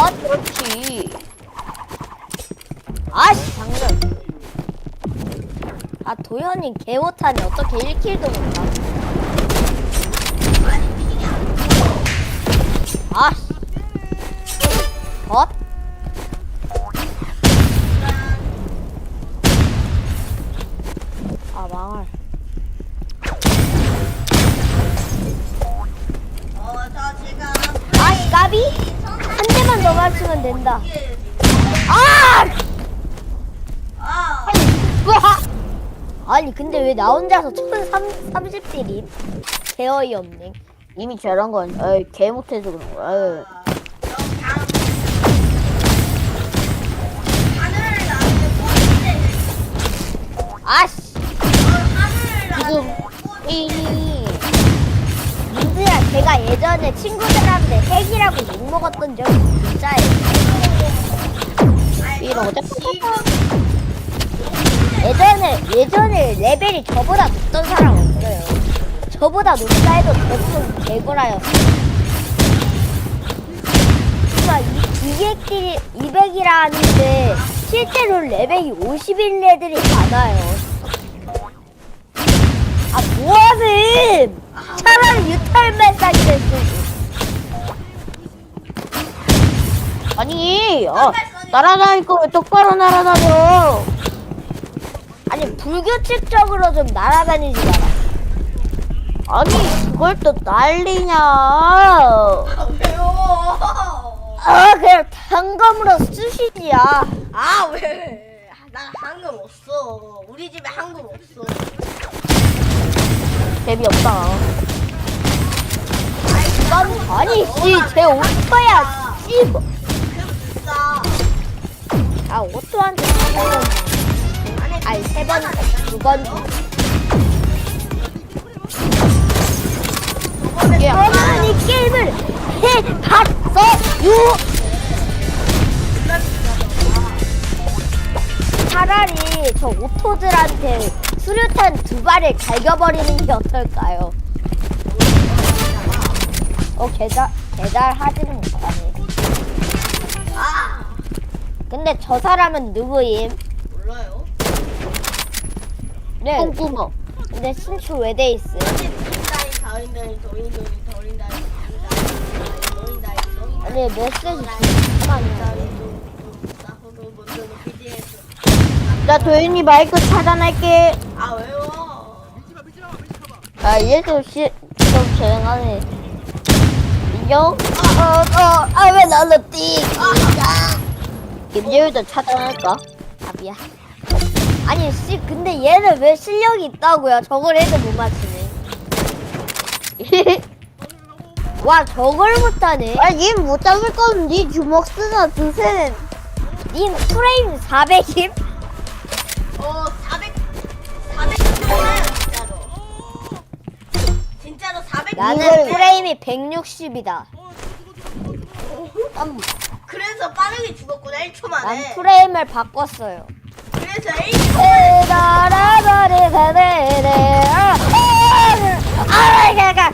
컷 그렇지. 아씨 방금. 아 도현이 개 못하네. 어떻게 1킬도 못하 아 된다 아! 아니 근데 왜 나 혼자서 1030딜임? 개 어이 없네 이미 저런 건 어이 개 못해서 그런 거야 나는데 아씨 지금 이 민드야 제가 예전에 친구들한테 핵이라고 욕먹었던 적이 진짜예요 이런 거 지금 예전에 예전에 레벨이 저보다 높던 사람 없어요. 저보다 높다 해도 대부분 개구라였어 그러니까 200딜 200이라 하는데 실제로 레벨이 50인 애들이 많아요. 아 뭐하셈 차라리 유탈만 싸기를 쓰고 아니 어, 날아다닐 거면 똑바로 날아다녀 아니 불규칙적으로 좀 날아다니지 마라 아니 그걸 또 난리냐 아 왜요? 그냥 단검으로 쓰시지야 아 왜? 나 한금 없어. 우리 집에 한금 없어. 재미 없다 난 아니 씨제 오토야 씨. 아 오토한테 사면 아니 아니 세 번 두 번 저는 이 게임을 해봤어요 차라리 저 오토들한테 수류탄 두 발을 갈겨버리는 게 어떨까요? 어 개달 개달 하지는 못하네. 아 근데 저 사람은 누구임? 몰라요. 네. 똥구멍. 근데 도인도이 도인다이 도인다이 도인다이 아니 메시지 잠깐만요. 나 도윤이 마이크 차단할게. 아 왜요? 아 얘도 시, 좀 조용하네. 인정? 어어 아왜 나를 띠? 김재율도 차단할까? 아 미안. 아니 씨 근데 얘는 왜 실력이 있다고요? 저걸 해도 못 맞히네. 와 저걸 못하네. 아니 못 잡을 거면 네 주먹 쓰나 드세 님 프레임 400임? 어 400, 400이잖아요 진짜로. 진짜로 400. 나는 프레임이 160이다. 그래서 빠르게 죽었구나 1초 난 만에. 프레임을 바꿨어요. 그래서 1초. 따라버리세네. 아, 아, 아, 가, 가.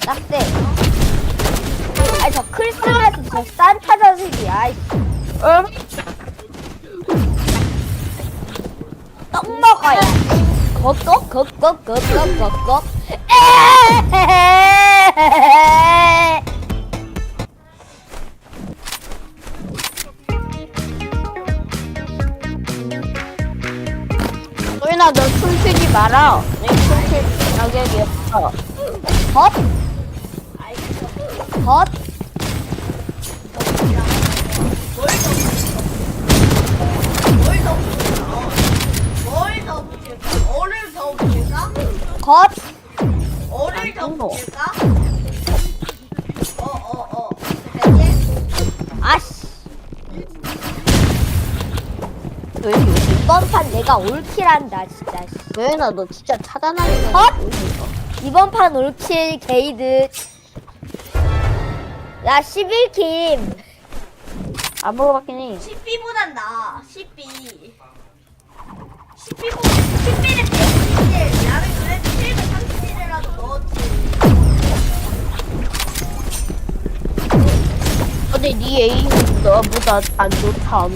딱대. 아니 저 크리스마스 저 산타 자식이 아이. 응? 떡 먹어야. 걷꺽 걷꺽 걷꺽 걷꺽. 에헤헤헤헤. 춤추지 마라 내 춤출 자격이 없어 벗? 벗? 뭘더 붙일까? 어를? 벗? 어를 더 뭐. 붙일까? 내가 올킬한다 진짜 씨. 도윤아 너 진짜 차단하는 컷? 이번 판 올킬 게이드 야 11킴 안 물어봤긴 해 10비보단 나아 10비 10비보다 10비는 120일 나는 그래도 730일이라도 넣었지 근데 네 에임은 너보다 안 좋잖아.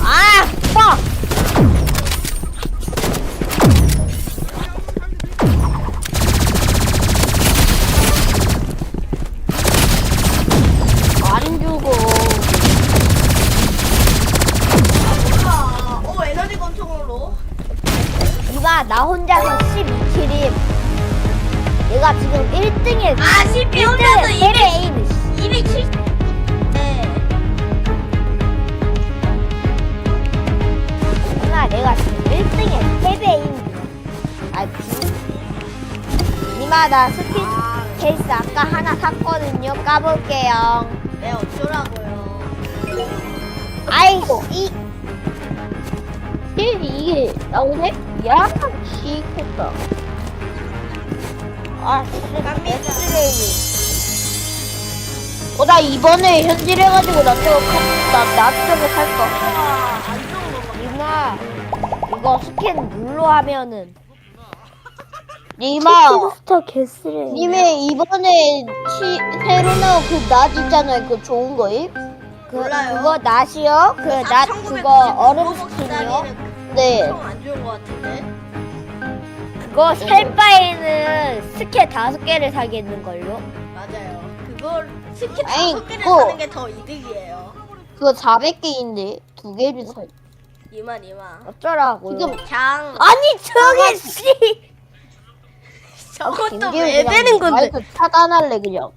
아, 빡! 나 스피 케이스 아까 하나 샀거든요. 까볼게요. 네, 어쩌라고요. 아이씨. 이게, 이게 나오네? 야, 시켰다. 아. 쓰레기. 어, 나 이번에 현질해가지고 나 저거, 카- 나, 나 저거 살 거. 와, 안 좋은 거 봐. 이마, 이거 스캔 눌러 하면은. 니마, 스타 개쓰레기. 님의 이번에 시, 새로 나온 그낫 있잖아요. 그 좋은 거임? 그, 몰라요. 그거 낫이요? 그 낫 그거 얼음 스킨이요? 네. 안 좋은 거 같은데. 그거 살 바에는 스캔 다섯 개를 사겠는 걸요? 맞아요. 그걸 스킨 아니, 다섯 개를 그거- 사는 게 더 이득이에요. 그거 400개인데 두 개를 사. 이만 이만. 어쩌라고요? 지금 장. 아니 저기 씨! 저것도 김기훈 왜 되는 건데? 마이크 차단할래 그냥.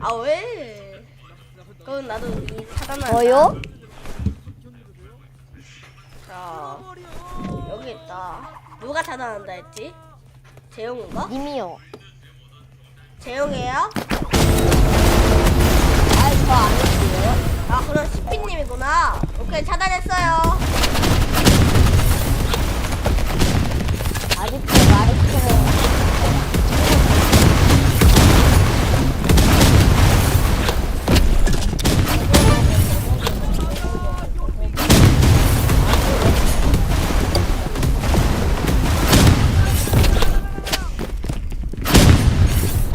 아 왜? 그건 나도 이 차단할. 뭐요? 자 여기 있다. 누가 차단한다 했지? 재용인가? 님이요. 재용이에요? 아니 저안 했어요. 아 그럼 시피님이구나. 오케이 차단했어요. 아직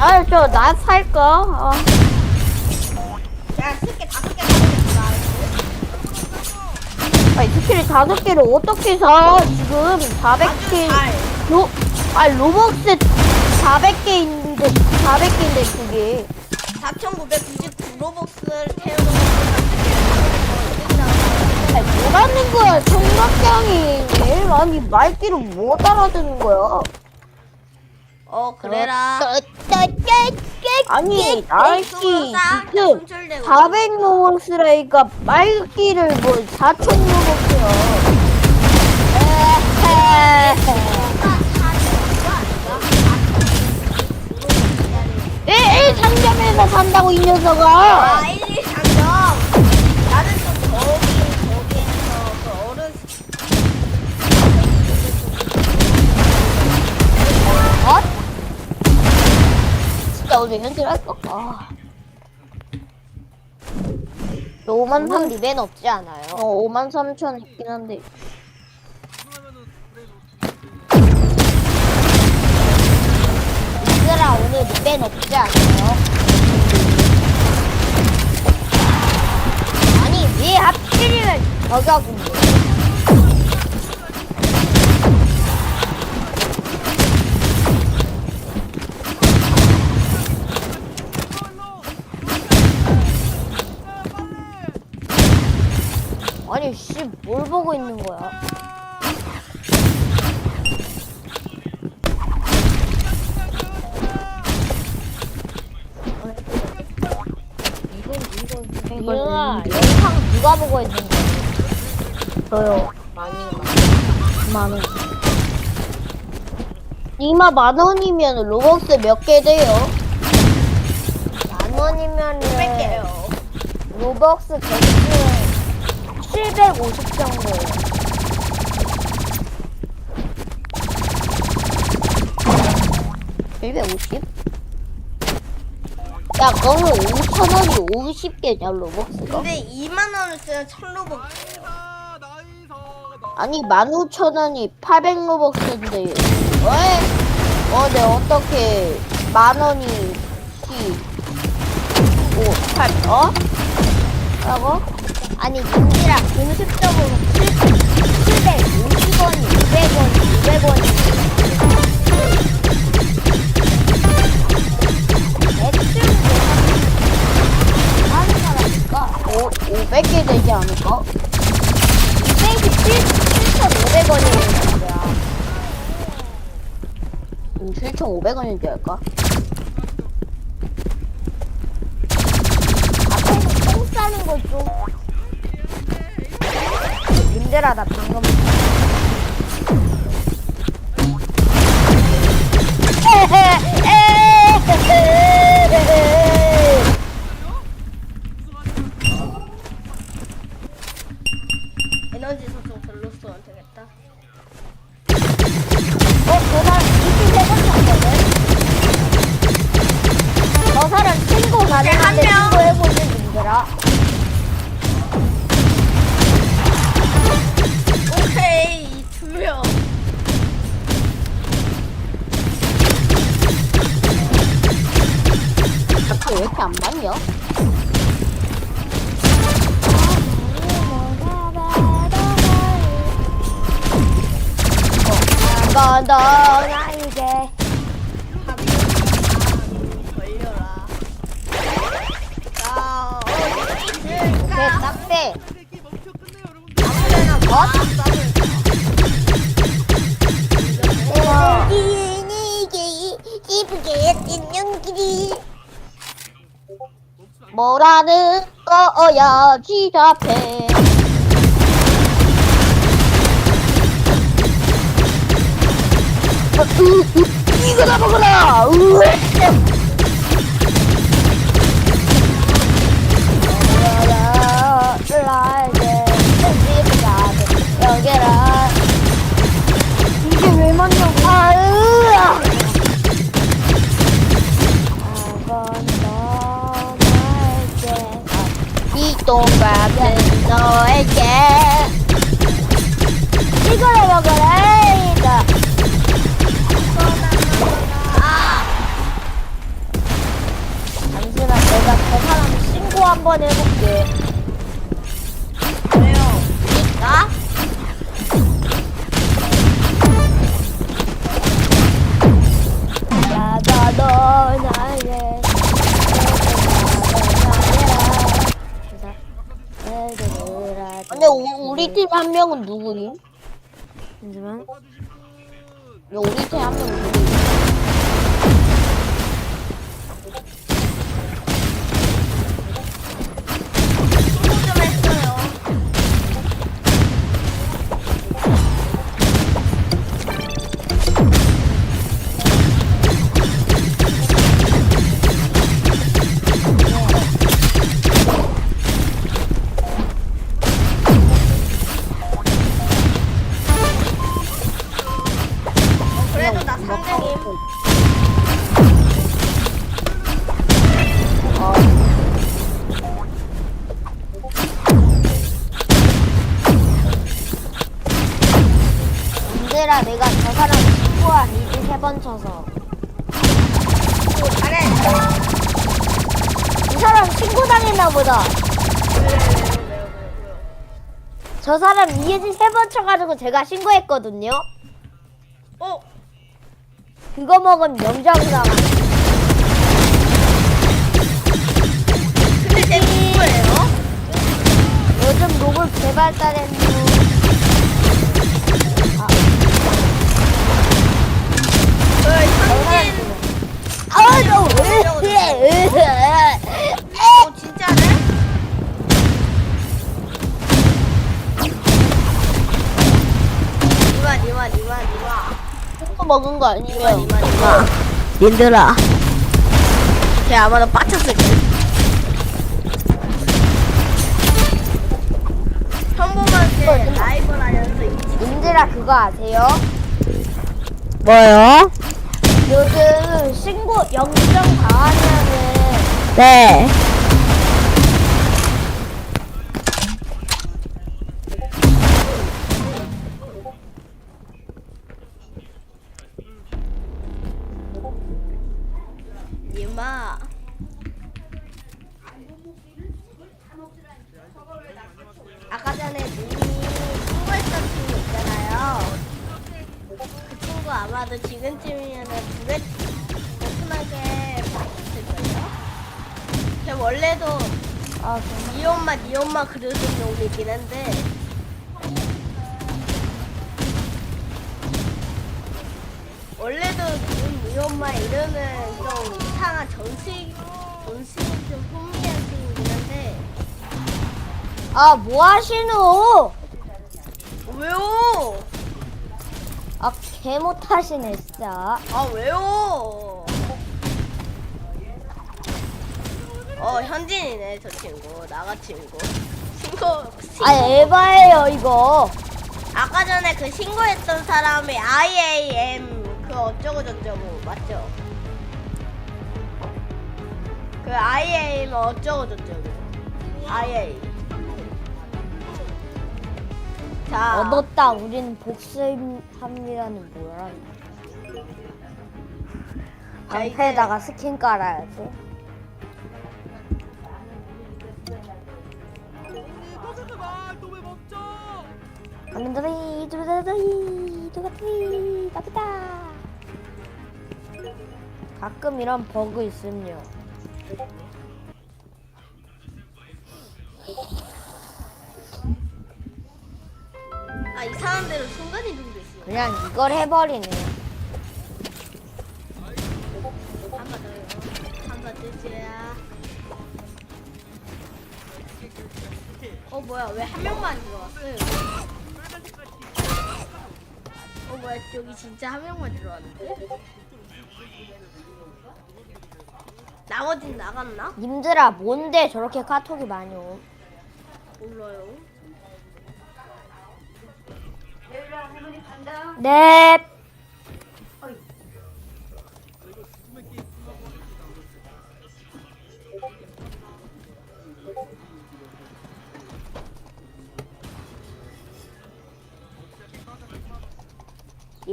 아, 저낫 살까? 아, 야 스킨 다섯 개 차단했다. 아니, 스킬을 다섯 개를 어떻게 사? 지금 400개. 잘. 로, 아, 로벅스 400개인데, 400개인데, 그게. 4,999 로벅스를 태우는 것보다 아니, 뭐라는 거야, 청각장이. 제일 많이 말귀를 못 알아듣는 거야. 어 그래라. 아니, 날씨, 싹 지금 분출되고 400 로벅스라니까 말귀를 뭐 4천 로벅스야. 에, 상점에서 산다고, 이 녀석아. 진짜 오늘 현질할까? 아. 5만 3, 리벤 없지 않아요? 어, 5만 3천 있긴 한데. 얘들아 오늘 리벤 없지 않아요? 아니 왜 하필이면 저격인 거야? 아니 씨 뭘 보고 있는 거야? 이영아 영상 누가 보고 있는 거야? 저요. 많이 만 원. 이마 만 원이면 로벅스 몇 개 돼요? 만 원이면은 100개요. 로벅스 개수 750 정도예요. 일 150? 야, 그러면 5천 원이 50개냐, 로벅스가? 근데 2만 원을 쓰면 1000로벅. 아니, 15,000원이 800 로벅스인데. 왜? 어, 네, 어떻게, 만 원이, 10, 5, 8, 어? 뭐라고? 아니 민지랑 공식적으로 750원이 200원이 200원이 대충 하는 사람이니까 오, 500개 되지 않을까? 227,500원이라는 거야 음, 7,500원인지 알까? 앞에서 똥 싸는 거좀 민들아 나 방금 에너지 소총 별로 쓰면 되겠다. 어, 저 사람 27번 쳤거든? 저 사람 친구 가능한데 한 명. 친구 해보지, 민들아. 오 안 맞냐? 한번 더 나에게. 걸려라. 자 어디 오케이, 있을까? 딱대. 아무데나 뭐? 뭐라는 거야 지잡해 이거나 먹어라 여기라. 이게 왜 맞냐고 이 동갑은 너에게 이거를 먹어라. 이거. 잠시만 내가 저 사람 신고 한번 해볼게. 우- 우리 팀 한 명은 누구니? 잠시만 야, 우리 팀 한 명은 누구니? 저 사람 리즈 세번 쳐가지고 제가 신고했거든요 어? 그거 먹은 명장상 근데 제 누구예요? 요즘 로봇 개발단의 그 현진. 아우 너왜 어 또 먹은 거 아니면 이만 이만. 민들아 걔 아마도 빠쳤을 거야. 라이벌 있지. 민들아 그거 아세요? 뭐요? 요즘 신고 영정 당하면은 네. 그러던 놈이긴 한데. 원래도 지금 니 엄마 이름은 좀 이상한 정식 정식이 좀 풍미한 친구긴 한데. 아 뭐 하시노? 왜요? 아 개 못하시네 진짜. 아 왜요? 어 현진이네 저 친구. 나가 친구 신고? 아 에바예요 이거. 아까 전에 그 신고했던 사람이 IAM 그 어쩌고 저쩌고 맞죠? 그 IAM 어쩌고 저쩌고. IA 자. 얻었다 우리는 복수합니다는 뭐야? 방패에다가 스킨 깔아야지 가면다리 두다다리 두다다리 나쁘다 가끔 이런 버그 있음요. 아 이상한 대로 순간 이동도 있어요 그냥 이걸 해버리네. 한번 더요 한번 뜨지야 어 뭐야. 왜 한 명만 들어왔어요? 어 뭐야 여기 진짜 한 명만 들어왔는데 나머진 나갔나? 님들아 뭔데 저렇게 카톡이 많이 옴 몰라요 네.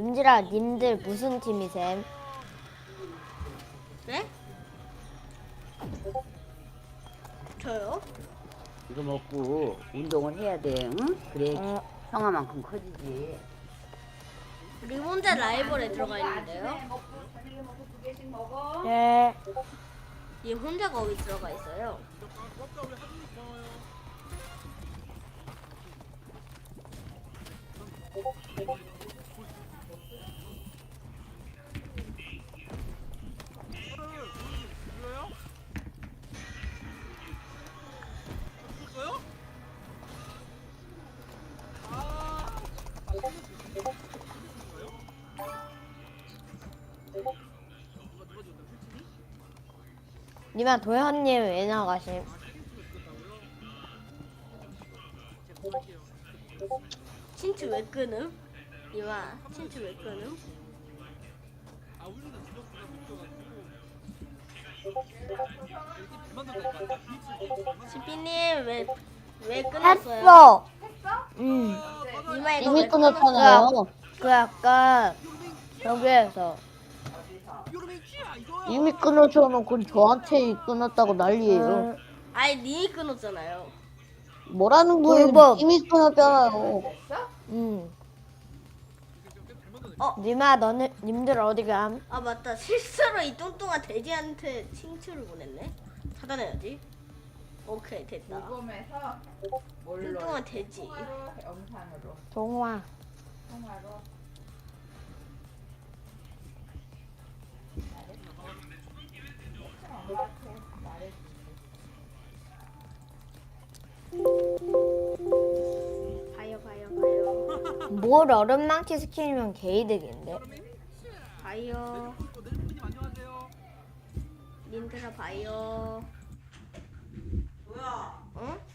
님들아, 님들 무슨 팀이셈? 네? 저요? 이거 먹고 운동을 해야 돼, 응? 그래 어, 형아만큼 커지지. 우리 혼자 라이벌에 들어가 있는데요? 네. 얘 혼자 거기 들어가 있어요. 님아, 도현님 왜 나가심? 친추 왜 끊음? 이마 친추 왜 끊음? 시피님 왜 왜 끊었어요? 했어! 응. 이마 이거 이미 왜 끊었잖아요. 그 아까 여기에서 이미 끊어줘놓고 저한테 끊었다고 난리예요. 어, 아니 니 끊었잖아요. 뭐라는 거예요? 불법. 이미 끊었잖아요. 응. 어? 님아, 너네 님들 어디 감? 아 맞다 실수로 이 뚱뚱한 돼지한테 친추를 보냈네. 차단해야지. 오케이 됐다. 녹음해서 뭘로 뚱뚱한 돼지. 영상으로 동화. 통화로 봐요 봐요 봐요. 뭘 얼음망치 스킨이면 게이득인데? 봐요. 님들아 봐요. 뭐야? 응?